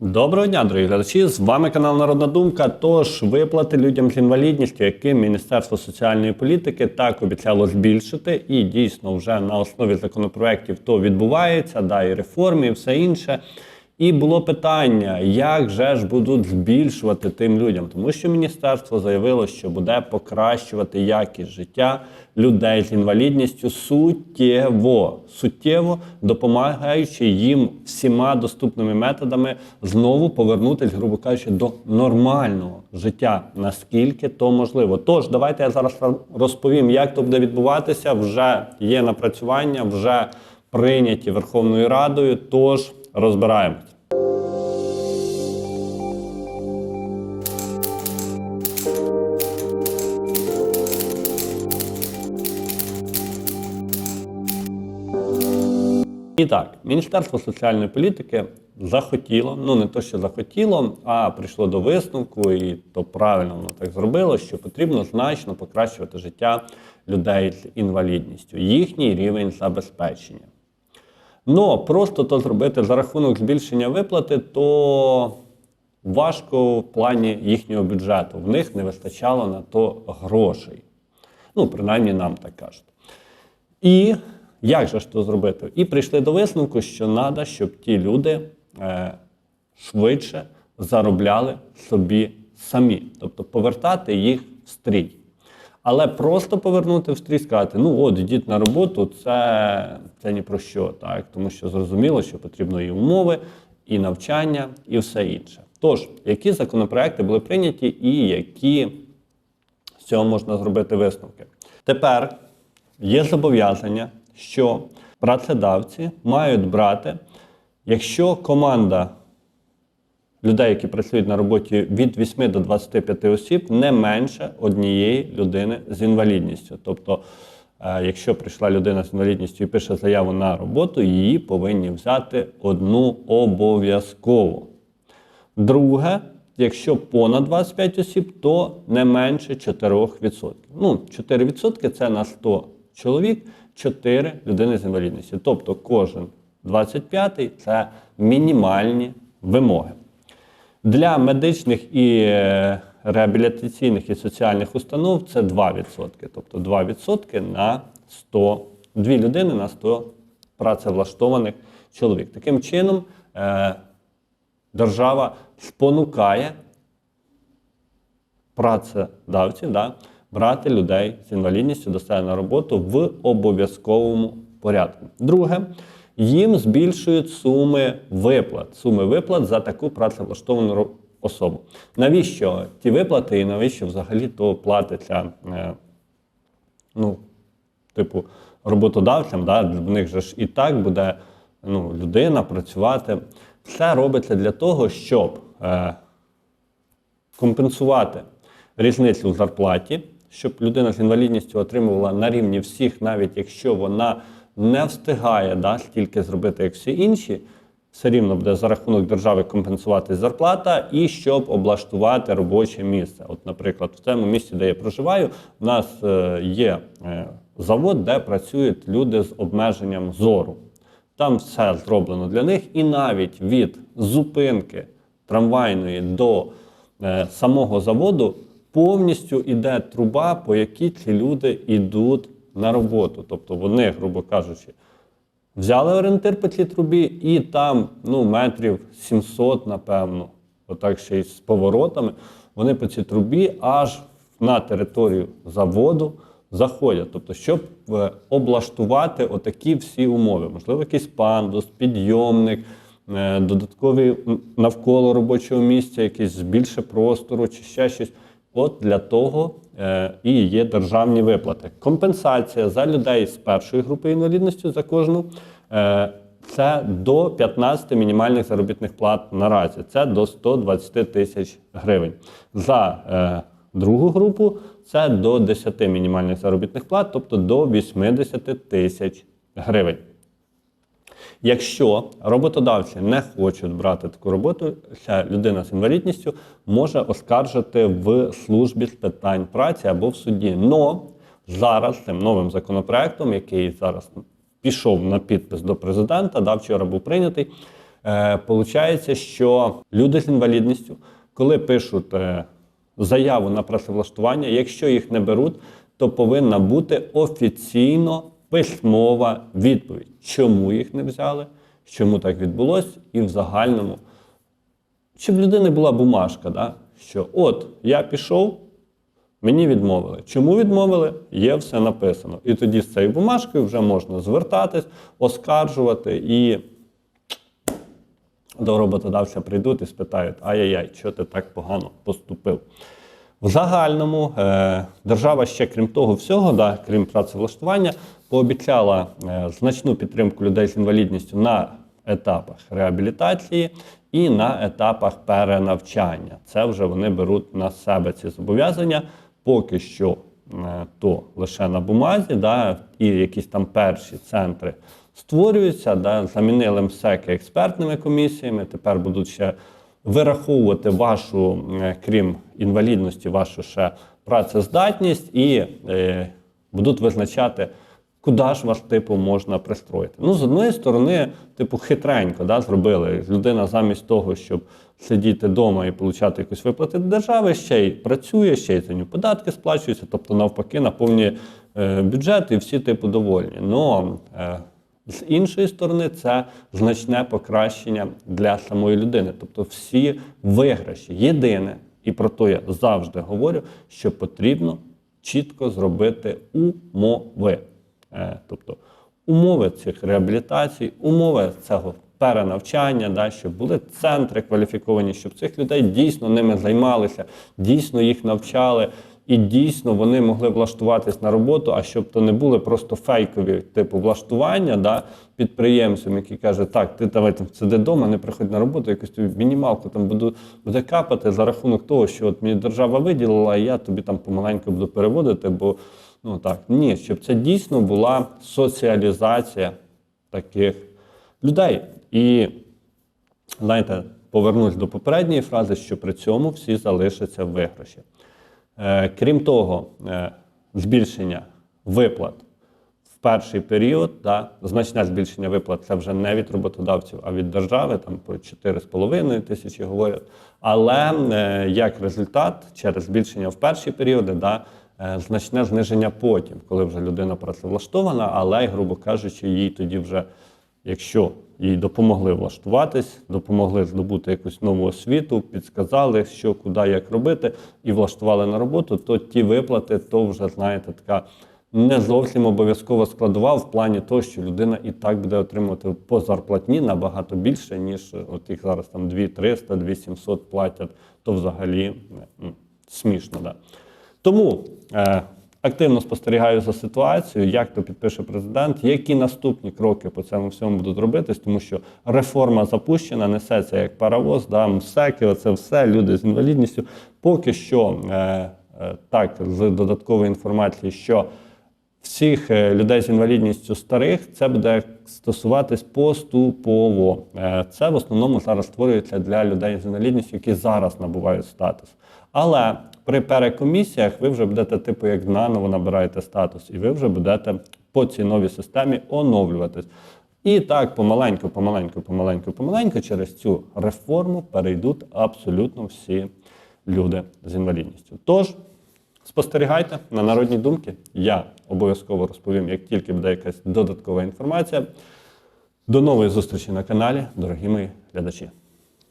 Доброго дня, дорогі глядачі! З вами канал Народна Думка. Тож виплати людям з інвалідністю, яким Міністерство соціальної політики так обіцяло збільшити, і дійсно вже на основі законопроєктів то відбувається, да, і реформи, і все інше. І було питання, як же ж будуть збільшувати тим людям, тому що міністерство заявило, що буде покращувати якість життя людей з інвалідністю суттєво, суттєво допомагаючи їм всіма доступними методами знову повернутися, грубо кажучи, до нормального життя, наскільки то можливо. Тож давайте я зараз розповім, як то буде відбуватися. Вже є напрацювання, вже прийняті Верховною Радою. Тож розбираємось. І так, Міністерство соціальної політики захотіло, ну не то, що захотіло, а прийшло до висновку, і то правильно воно так зробило, що потрібно значно покращувати життя людей з інвалідністю, їхній рівень забезпечення. Ну, просто то зробити за рахунок збільшення виплати, то важко в плані їхнього бюджету. В них не вистачало на то грошей. Ну, принаймні нам так кажуть. І як же ж то зробити? І прийшли до висновку, що треба, щоб ті люди е, швидше заробляли собі самі, тобто повертати їх в стрій. Але просто повернути в стрій, сказати, ну от, йдіть на роботу, це, це ні про що, так? тому що зрозуміло, що потрібно і умови, і навчання, і все інше. Тож, які законопроекти були прийняті, і які з цього можна зробити висновки? Тепер є зобов'язання, що працедавці мають брати, якщо команда людей, які працюють на роботі від 8 до 25 осіб, не менше однієї людини з інвалідністю. Тобто, е, якщо прийшла людина з інвалідністю і пише заяву на роботу, її повинні взяти одну обов'язково. Друге, якщо понад 25 осіб, то не менше 4%. Ну, 4% це на 100 чоловік, 4 людини з інвалідністю. Тобто кожен 25-й це мінімальні вимоги. Для медичних і е, реабілітаційних і соціальних установ це 2%. Тобто 2% на 100, 2 людини на 100 працевлаштованих чоловік. Таким чином, е, держава спонукає працедавців да, брати людей з інвалідністю до себе на роботу в обов'язковому порядку. Друге, їм збільшують суми виплат, суми виплат за таку працевлаштовану особу. Навіщо ті виплати і навіщо взагалі то платиться? е, ну, типу, роботодавцям, да, в них же ж і так буде ну, людина працювати. Все робиться для того, щоб е, компенсувати різницю в зарплаті, щоб людина з інвалідністю отримувала на рівні всіх, навіть якщо вона не встигає да, стільки зробити, як всі інші, все рівно буде за рахунок держави компенсувати зарплата і щоб облаштувати робоче місце. От, наприклад, в цьому місці, де я проживаю, у нас е, є е, завод, де працюють люди з обмеженням зору. Там все зроблено для них, і навіть від зупинки трамвайної до е, самого заводу повністю йде труба, по якій ці люди йдуть на роботу. Тобто вони, грубо кажучи, взяли орієнтир по цій трубі, і там ну, метрів 700, напевно, отак ще й з поворотами, вони по цій трубі аж на територію заводу заходять. Тобто, щоб е, облаштувати отакі всі умови. Можливо, якийсь пандус, підйомник, е, додаткові навколо робочого місця, якесь більше простору чи ще щось. От для того е, і є державні виплати. Компенсація за людей з першої групи інвалідності за кожну е, це до 15 мінімальних заробітних плат наразі. Це до 120 тисяч гривень. За е, другу групу це до 10 мінімальних заробітних плат, тобто до 80 тисяч гривень. Якщо роботодавці не хочуть брати таку роботу, ця людина з інвалідністю може оскаржити в службі з питань праці або в суді. Но зараз цим новим законопроектом, який зараз пішов на підпис до президента, да, вчора був прийнятий, Е, Получається, що люди з інвалідністю, коли пишуть е, заяву на працевлаштування, якщо їх не беруть, то повинна бути офіційно письмова відповідь, чому їх не взяли, чому так відбулося, і в загальному чи в людини була бумажка, да? що от я пішов, мені відмовили. Чому відмовили? Є все написано. І тоді з цією бумажкою вже можна звертатись, оскаржувати і до роботодавця прийдуть і спитають: ай-яй-яй, що ти так погано поступив? В загальному е, держава ще, крім того всього, да, крім працевлаштування, пообіцяла е, значну підтримку людей з інвалідністю на етапах реабілітації і на етапах перенавчання. Це вже вони беруть на себе ці зобов'язання. Поки що е, то лише на бумазі, да, і якісь там перші центри створюються, да, замінили МСЕКи експертними комісіями. Тепер будуть ще вираховувати вашу, е, крім інвалідності, вашу ще працездатність і е, будуть визначати, куди ж вас типу можна пристроїти. Ну, з одної сторони, типу, хитренько да, зробили. Людина замість того, щоб сидіти вдома і отримати якусь виплати від держави, ще й працює, ще й за нього податки сплачуються, тобто навпаки наповнює е, бюджет і всі типу довольні. Но е, з іншої сторони, це значне покращення для самої людини. Тобто всі виграші. Єдине, і про то я завжди говорю, що потрібно чітко зробити умови. Е, Тобто умови цих реабілітацій, умови цього перенавчання, да, щоб були центри кваліфіковані, щоб цих людей дійсно ними займалися, дійсно їх навчали. І дійсно вони могли влаштуватись на роботу, а щоб то не були просто фейкові типу влаштування да, підприємцям, які кажуть, так, ти давай там сиди вдома, не приходь на роботу, якусь тобі мінімалку там буду буде капати за рахунок того, що от мені держава виділила, а я тобі там помаленьку буду переводити, бо ну так ні, щоб це дійсно була соціалізація таких людей. І знаєте, повернусь до попередньої фрази, що при цьому всі залишаться в виграші. Е, Крім того, е, збільшення виплат в перший період, да, значне збільшення виплат це вже не від роботодавців, а від держави, там по 4,5 тисячі говорять. Але е, як результат, через збільшення в перші періоди, да, значне зниження потім, коли вже людина працевлаштована, але, грубо кажучи, їй тоді вже якщо їй допомогли влаштуватись, допомогли здобути якусь нову освіту, підсказали, що куди як робити, і влаштували на роботу, то ті виплати, то вже знаєте, така не зовсім обов'язкова складова в плані того, що людина і так буде отримувати по зарплатні набагато більше, ніж от їх зараз там 2300, 2700 платять, то взагалі смішно. Да. Тому е, активно спостерігаю за ситуацією, як то підпише президент, які наступні кроки по цьому всьому будуть робитись, тому що реформа запущена, несеться як паровоз, да, МСЕКи, оце все, люди з інвалідністю. Поки що, е, е, так, з додаткової інформації, що всіх е, людей з інвалідністю старих це буде стосуватись поступово. Е, Це в основному зараз створюється для людей з інвалідністю, які зараз набувають статус. Але при перекомісіях ви вже будете, типу, як наново набираєте статус, і ви вже будете по цій новій системі оновлюватись. І так помаленьку, помаленьку, помаленьку, помаленьку через цю реформу перейдуть абсолютно всі люди з інвалідністю. Тож спостерігайте на народні думки. Я обов'язково розповім, як тільки буде якась додаткова інформація. До нової зустрічі на каналі, дорогі мої глядачі.